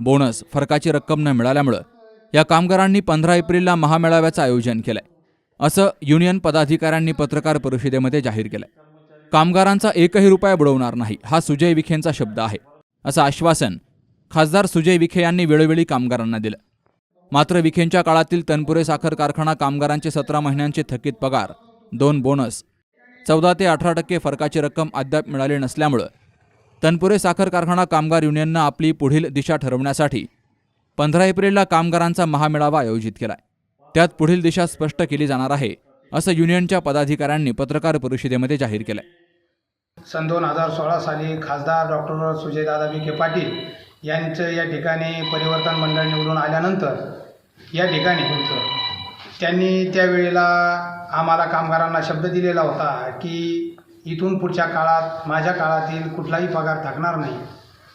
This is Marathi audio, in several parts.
बोनस फरकाची रक्कम न मिळाल्यामुळं या कामगारांनी पंधरा एप्रिलला महामेळाव्याचं आयोजन केलंय. असं युनियन पदाधिकाऱ्यांनी पत्रकार परिषदेमध्ये जाहीर केलंय. कामगारांचा एकही रुपया बुडवणार नाही हा सुजय विखेंचा शब्द आहे. असं आश्वासन खासदार सुजय विखे यांनी वेळोवेळी कामगारांना दिलं. मात्र विखेंच्या काळातील तनपुरे साखर कारखाना कामगारांचे सतरा महिन्यांचे थकीत पगार दोन बोनस चौदा ते अठरा टक्के फरकाची रक्कम अद्याप मिळाली नसल्यामुळं तनपुरे साखर कारखाना कामगार युनियननं आपली पुढील दिशा ठरवण्यासाठी पंधरा एप्रिलला कामगारांचा महामेळावा आयोजित केलाय. त्यात पुढील दिशा स्पष्ट केली जाणार आहे असं युनियनच्या पदाधिकाऱ्यांनी पत्रकार परिषदेमध्ये जाहीर केलंय. सन दोन हजार सोळा साली खासदार डॉक्टर सुजयदादा विखे पाटील यांचं या ठिकाणी परिवर्तन मंडळ निवडून आल्यानंतर या ठिकाणी त्यांनी त्यावेळेला आम्हाला कामगारांना शब्द दिलेला होता की इथून पुढच्या काळात माझ्या काळातील कुठलाही पगार थकणार नाही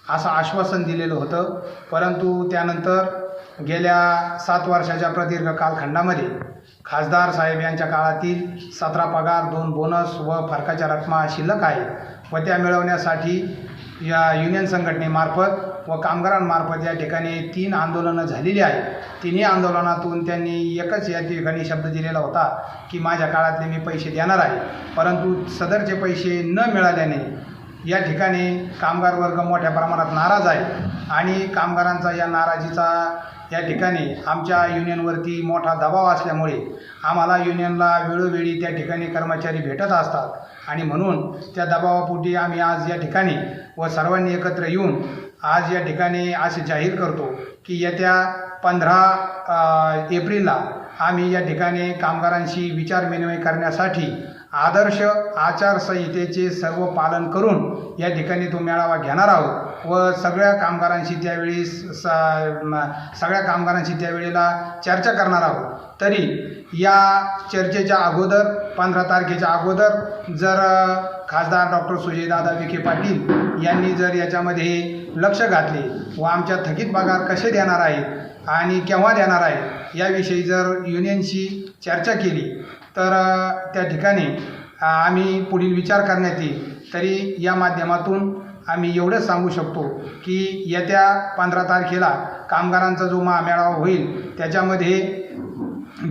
असं आश्वासन दिलेलं होतं. परंतु त्यानंतर गेल्या सात वर्षाच्या प्रदीर्घ कालखंडामध्ये खासदार साहेब यांच्या काळातील सतरा पगार दोन बोनस व फरकाच्या रकमा शिल्लक आहे व त्या मिळवण्यासाठी या युनियन संघटनेमार्फत व कामगारांमार्फत या ठिकाणी तीन आंदोलनं झालेली आहेत. तिन्ही आंदोलनातून त्यांनी एकच या ठिकाणी शब्द दिलेला होता की माझ्या काळातले मी पैसे देणार आहे. परंतु सदरचे पैसे न मिळाल्याने या ठिकाणी कामगार वर्ग मोठ्या प्रमाणात नाराज आहे. आणि कामगारांचा या नाराजीचा या ठिकाणी आमच्या युनियनवरती मोठा दबाव असल्यामुळे आम्हाला युनियनला वेळोवेळी त्या ठिकाणी कर्मचारी भेटत असतात. आणि म्हणून त्या दबावापोटी आम्ही आज या ठिकाणी व सर्वांनी एकत्र येऊन आज या ठिकाणी असे जाहीर करतो की येत्या पंधरा एप्रिलला आम्ही या ठिकाणी कामगारांशी विचारविनिमय करण्यासाठी आदर्श आचारसंहितेचे सर्व पालन करून या ठिकाणी तो मेळावा घेणार आहोत व सगळ्या कामगारांशी त्यावेळी स स- सगळ्या कामगारांशी त्यावेळेला चर्चा करणार आहोत. तरी या चर्चेच्या अगोदर पंधरा तारखेच्या अगोदर जर खासदार डॉक्टर सुजयदादा विखे पाटील यांनी जर याच्यामध्ये लक्ष घातले व आमच्या थकीत पगार कसे देणार आहेत आणि केव्हा देणार आहे याविषयी जर युनियनशी चर्चा केली तर त्या ठिकाणी आम्ही पुढील विचार करण्यात येईल. तरी या माध्यमातून आम्ही एवढंच सांगू शकतो की येत्या पंधरा तारखेला कामगारांचा जो महामेळावा होईल त्याच्यामध्ये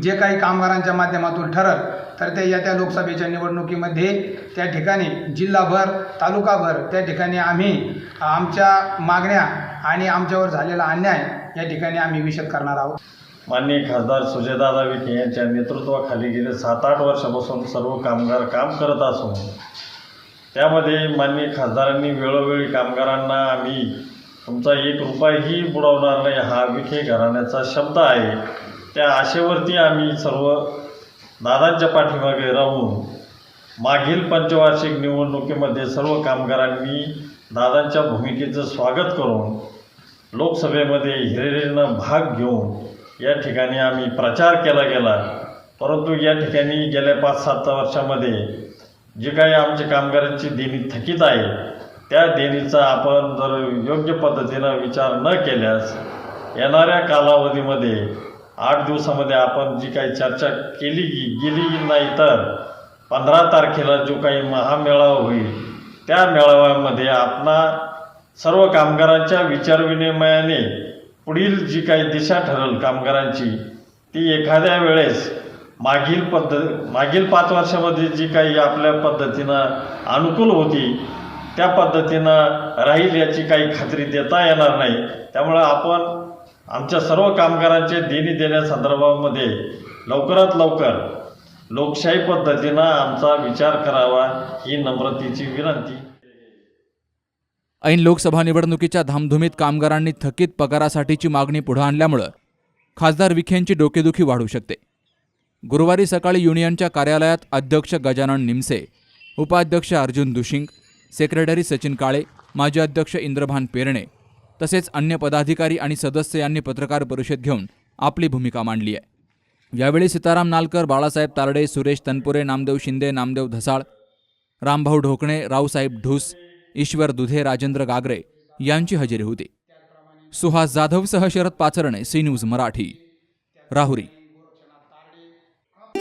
जे काही कामगारांच्या माध्यमातून ठरल तर ते येत्या लोकसभेच्या निवडणुकीमध्ये त्या ठिकाणी जिल्हाभर तालुकाभर त्या ठिकाणी आम्ही आमच्या मागण्या आणि आमच्यावर झालेला अन्याय या ठिकाणी आम्ही विषद करणार आहोत. माननीय खासदार सुजयदादा विखे यांच्या नेतृत्वाखाली गेले सात आठ वर्षापासून सर्व कामगार काम करत असून त्यामध्ये माननीय खासदारांनी वेळोवेळी कामगारांना आम्ही तुमचा एक रुपयाही बुडवणार नाही हा विखे घराण्याचा शब्द आहे. त्या आशेवरती आम्ही सर्व दादांच्या पाठीमागे राहून मागील पंचवार्षिक निवडणुकीमध्ये सर्व कामगारांनी दादांच्या भूमिकेचं स्वागत करून लोकसभेमध्ये हिरेरीनं भाग घेऊन या ठिकाणी आम्ही प्रचार केला गेला. परंतु या ठिकाणी गेल्या पाच सात वर्षामध्ये जे काही आमच्या कामगारांची देणी थकीत आहे त्या देणीचा आपण जर योग्य पद्धतीनं विचार न केल्यास येणाऱ्या कालावधीमध्ये आठ दिवसामध्ये आपण जी काही चर्चा केली गेली नाही तर पंधरा तारखेला जो काही महामेळावा होईल त्या मेळाव्यामध्ये आपणा सर्व कामगारांच्या विचारविनिमयाने पुढील जी काही दिशा ठरेल कामगारांची ती एखाद्या वेळेस मागील पद्धत मागील पाच वर्षामध्ये जी काही आपल्या पद्धतीनं अनुकूल होती त्या पद्धतीनं राहील याची काही खात्री देता येणार नाही. त्यामुळं आपण आमच्या सर्व कामगारांचे देणी देण्यासंदर्भामध्ये लवकरात लवकर लोकशाही पद्धतीनं आमचा विचार करावा ही नम्रतेची विनंती. ऐन लोकसभा निवडणुकीच्या धामधुमीत कामगारांनी थकीत पगारासाठीची मागणी पुढे आणल्यामुळं खासदार विखेंची डोकेदुखी वाढू शकते. गुरुवारी सकाळी युनियनच्या कार्यालयात अध्यक्ष गजानन निमसे उपाध्यक्ष अर्जुन दुशिंग सेक्रेटरी सचिन काळे माजी अध्यक्ष इंद्रभान पेरणे तसेच अन्य पदाधिकारी आणि सदस्य यांनी पत्रकार परिषद घेऊन आपली भूमिका मांडली आहे. यावेळी सीताराम नालकर बाळासाहेब तारडे सुरेश तनपुरे नामदेव शिंदे नामदेव धसाळ रामभाऊ ढोकणे रावसाहेब ढूस ईश्वर दुधे राजेंद्र गागरे यांची हजेरी होती. सुहास जाधवसह शरद पाचरणे सी न्यूज मराठी. राहुरी.